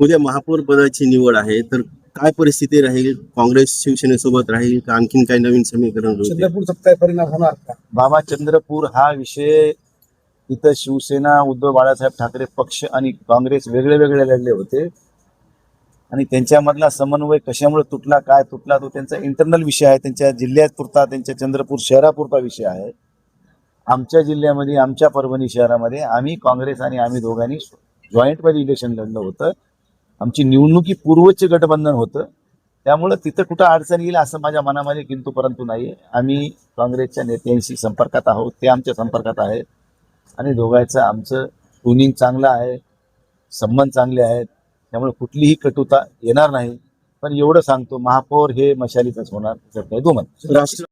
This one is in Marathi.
उद्या महापौर पदाची निवड आहे तर काय परिस्थिती राहील? काँग्रेस शिवसेनेसोबत राहील का? आणखीन काही नवीन समीकरण चंद्रपूरचा काय परिणाम होणार का? बाबा चंद्रपूर हा विषय इथं शिवसेना उद्धव बाळासाहेब ठाकरे पक्ष आणि काँग्रेस वेगळे वेगळे लढले होते. आणि त्यांच्यामधला समन्वय कशामुळे तुटला काय तुटला तो त्यांचा इंटरनल विषय आहे. त्यांच्या जिल्ह्यात पुरता त्यांच्या चंद्रपूर शहरापुरता विषय आहे. आमच्या जिल्ह्यामध्ये आमच्या परभणी शहरामध्ये आम्ही काँग्रेस आणि आम्ही दोघांनी जॉईंटमध्ये इलेक्शन लढलं होतं. आमची निवडणुकी पूर्वचे गठबंधन होतं. त्यामुळं तिथं कुठं अडचण येईल असं माझ्या मनामध्ये किंतु परंतु नाही आम्ही काँग्रेसच्या नेत्यांशी संपर्कात आहोत. ते आमच्या संपर्कात आहेत. आणि दोघांचं आमचं ट्युनिंग चांगलं आहे. संबंध चांगले आहेत. त्यामुळे कुठलीही कटुता येणार नाही. पण एवढं सांगतो महापौर हे मशालीतच होणार त्याच्यात काही दुमत राष्ट्र